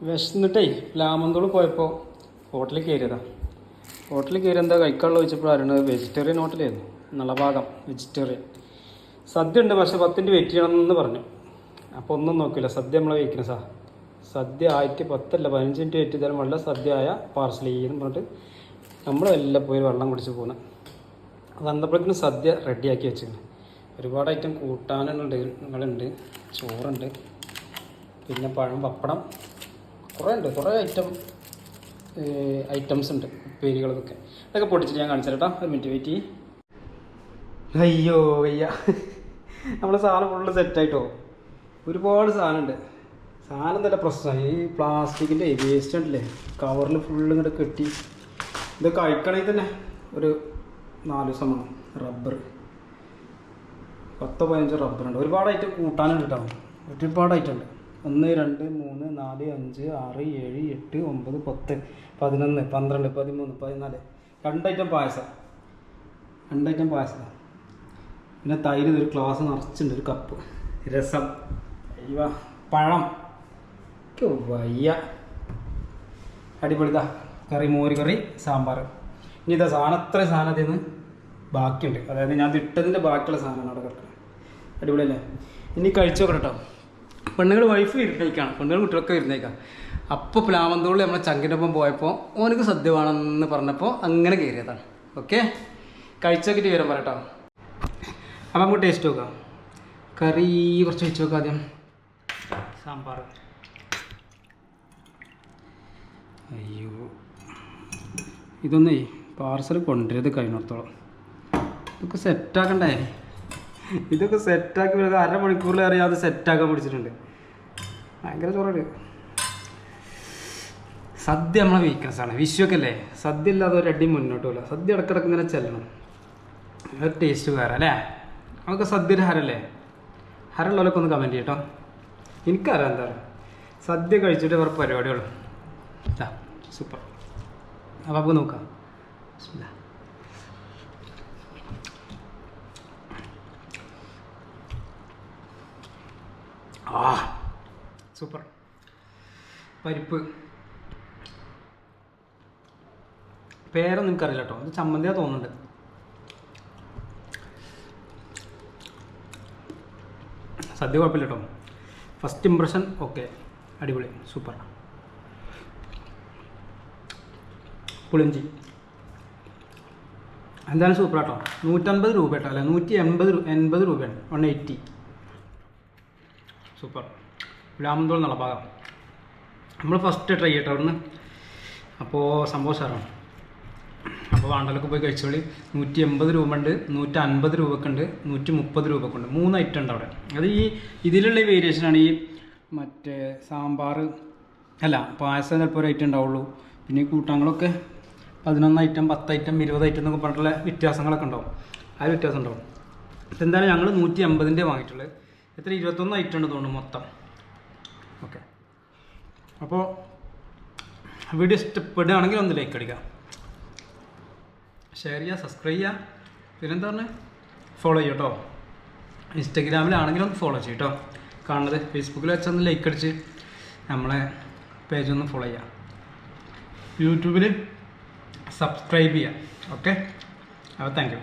വിശന്നിട്ടേ ലാമന്തോൾ പോയപ്പോൾ ഹോട്ടലിൽ കയറിയതാ. ഹോട്ടലിൽ കയറി എന്താ കഴിക്കാനുള്ള ചോദിച്ചപ്പോൾ അറിയണത് വെജിറ്റേറിയൻ ഹോട്ടലായിരുന്നു ഭാഗം വെജിറ്റേറിയൻ സദ്യ ഉണ്ട് പക്ഷെ പത്തിന്റെ വെയിറ്റ് ചെയ്യണമെന്ന് പറഞ്ഞു. അപ്പോൾ ഒന്നും നോക്കില്ല സദ്യ നമ്മളെ കഴിക്കണം സാ. സദ്യ ആയിട്ട് പത്തല്ല പതിനഞ്ച് മിനിറ്റ് വെയിറ്റ് ചെയ്താലും വെള്ളം സദ്യ ആയ പാർസൽ ചെയ്യുന്നു പറഞ്ഞിട്ട് നമ്മൾ എല്ലാം പോയി വെള്ളം കുടിച്ച് പോകുന്നത് വന്നപ്പോഴേക്കും സദ്യ റെഡിയാക്കി വെച്ചിരുന്നു. ഒരുപാട് ഐറ്റം കൂട്ടാനുണ്ട് നിങ്ങളുണ്ട് ചോറുണ്ട് പിന്നെ പഴം പപ്പടം കുറേ ഉണ്ട് കുറേ ഐറ്റം ഐറ്റംസ് ഉണ്ട്. പേരുകളൊക്കെ. അതൊക്കെ പൊട്ടിച്ചിട്ട് ഞാൻ കാണിച്ചു കേട്ടോ ഒരു മിനിറ്റ് വെയിറ്റ് അയ്യോ വയ്യ. നമ്മളെ സാധനം ഫുള്ള് സെറ്റായിട്ടോ ഒരുപാട് സാധനമുണ്ട്. സാധനം നല്ല പ്രശ്നമാണ് ഈ പ്ലാസ്റ്റിക്കിന്റെ വേസ്റ്റ് ഉണ്ടല്ലേ? കവറിൽ ഫുള്ള് ഇങ്ങോട്ട് കെട്ടി. ഇത് കഴിക്കണമെങ്കിൽ തന്നെ ഒരു നാല് ദിവസം വേണം. റബ്ബർ പത്തോ പതിനഞ്ചോ റബ്ബറുണ്ട് ഒരുപാട് ഐറ്റം കൂട്ടാനുണ്ട് കേട്ടോ ഒരുപാട് ഐറ്റം ഉണ്ട്. ഒന്ന് രണ്ട് മൂന്ന് നാല് അഞ്ച് ആറ് ഏഴ് എട്ട് ഒമ്പത് പത്ത് പതിനൊന്ന് പന്ത്രണ്ട് പതിമൂന്ന് പതിനാല്. രണ്ട് ഐറ്റം പായസം. രണ്ട് ഐറ്റം പായസം. പിന്നെ തൈര് ഒരു ഗ്ലാസ് നിറച്ചിട്ടുണ്ട് ഒരു കപ്പ്. രസം. അയ്യ പഴം. യ്യോ, വയ്യ. അടിപൊളിതാ കറി മോര് കറി സാമ്പാർ. ഇനി ഇതാ സാധനം അത്ര സാധനം അതിൽ നിന്ന് ബാക്കിയുണ്ട്. അതായത് ഞാൻ ഇട്ടതിന്റെ ബാക്കിയുള്ള സാധനമാണ് അവിടെ കിടക്കുന്നത്. അടിപൊളിയല്ലേ? ഇനി കഴിച്ചു നോക്കണം കേട്ടോ. പെണ്ണുങ്ങൾ വൈഫ് ഇരുന്നേക്കാണ്. പെണ്ണുങ്ങൾ കുട്ടികളൊക്കെ ഇരുന്നേക്കാം. അപ്പോൾ പ്ലാമന്തോളിൽ നമ്മളെ ചങ്കിനൊപ്പം പോയപ്പോൾ ഓനക്ക് സദ്യ വേണമെന്ന് പറഞ്ഞപ്പോൾ അങ്ങനെ കയറിയതാണ് ഓക്കെ കഴിച്ചോക്കിട്ട് വിവരം പറയട്ടോ. അപ്പം നമുക്ക് ടേസ്റ്റ് നോക്കാം. കറി കുറച്ച് വെച്ച് നോക്കാം ആദ്യം. സാമ്പാർ. അയ്യോ. ഇതൊന്നേ പാർസൽ കൊണ്ടുവരത് കഴിഞ്ഞിടത്തോളം. ഇതൊക്കെ സെറ്റാക്കണ്ടേ ഇതൊക്കെ സെറ്റാക്കി വരുന്നത് അരമണിക്കൂറിൽ അറിയാതെ സെറ്റാക്കാൻ പിടിച്ചിട്ടുണ്ട് ഭയങ്കര ചോറാണ്. സദ്യ നമ്മളെ വീക്ക്നെസ് ആണ്. അല്ലേ? സദ്യ ഇല്ലാതെ ഒരു അടി മുന്നോട്ട് പോകില്ല സദ്യ ഇടക്കിടക്ക് ഇങ്ങനെ ചെല്ലണം. ഒരു ടേസ്റ്റ് വേറെ അല്ലേ? നമുക്ക് സദ്യയുടെ ഹരല്ലേ? ഹരമുള്ളവരൊക്കെ ഒന്ന് കമന്റ് ചെയ്യട്ടോ എനിക്കറിയാം എന്താ പറയുക സദ്യ കഴിച്ചിട്ട് വേറെ പരിപാടിയുള്ളൂ. സൂപ്പർ അപ്പോൾ നമുക്ക് നോക്കാം. ആ. സൂപ്പർ. പരിപ്പ്. പേരൊന്നും എനിക്കറിയില്ല കേട്ടോ ഇത് ചമ്മന്തിയാ തോന്നുന്നുണ്ട്. സദ്യ കുഴപ്പമില്ല കേട്ടോ ഫസ്റ്റ് ഇമ്പ്രഷൻ ഓക്കെ അടിപൊളി സൂപ്പർ. പുളിഞ്ചി എന്തായാലും സൂപ്പർ കേട്ടോ നൂറ്റമ്പത് രൂപ കേട്ടോ അല്ലെ? നൂറ്റി എൺപത് എൺപത് രൂപയാണ്. One eighty super. ലാമന്തോൾ എന്നുള്ള ഭാഗം. നമ്മൾ ഫസ്റ്റ് ട്രൈ ചെയ്യട്ടോ അവിടുന്ന്. അപ്പോൾ സംഭവം സാറാണ്. അപ്പോൾ വാണ്ടലൊക്കെ പോയി കഴിച്ചോളി. നൂറ്റി എൺപത് രൂപ ഉണ്ട് നൂറ്റി അൻപത് രൂപക്ക് ഉണ്ട് നൂറ്റി മുപ്പത് രൂപക്ക് ഉണ്ട് മൂന്ന് ഐറ്റം ഉണ്ട് അവിടെ. അത് ഈ ഇതിലുള്ള വേരിയേഷനാണ് ഈ മറ്റേ സാമ്പാർ അല്ല പായസം ചിലപ്പോൾ ഒരു ഐറ്റം ഉണ്ടാവുള്ളൂ. പിന്നെ ഈ കൂട്ടാങ്ങളൊക്കെ പതിനൊന്ന് ഐറ്റം പത്ത് ഐറ്റം ഇരുപത് ഐറ്റം എന്നൊക്കെ പറഞ്ഞിട്ടുള്ള വ്യത്യാസങ്ങളൊക്കെ ഉണ്ടാവും. ആ വ്യത്യാസം ഉണ്ടാവും. എന്തായാലും ഞങ്ങൾ നൂറ്റി അമ്പതിന്റെ വാങ്ങിയിട്ടുള്ളത്. എത്ര? ഇരുപത്തൊന്ന് ഐറ്റം ഉണ്ട് തോന്നുന്നു മൊത്തം. ഓക്കെ അപ്പോൾ വീഡിയോ ഇഷ്ടപ്പെടുകയാണെങ്കിൽ ഒന്ന് ലൈക്ക് അടിക്കുക. ഷെയർ ചെയ്യുക സബ്സ്ക്രൈബ് ചെയ്യുക. പിന്നെന്താ പറഞ്ഞത് ഫോളോ ചെയ്യും കേട്ടോ ഇൻസ്റ്റഗ്രാമിലാണെങ്കിലും ഒന്ന് ഫോളോ ചെയ്യും കേട്ടോ കാണുന്നത് ഫേസ്ബുക്കിൽ വെച്ചൊന്ന് ലൈക്ക് അടിച്ച് നമ്മളെ പേജ് ഒന്ന് ഫോളോ ചെയ്യുക. യൂട്യൂബിൽ സബ്സ്ക്രൈബ് ചെയ്യുക. ഓക്കെ അപ്പോൾ താങ്ക് യു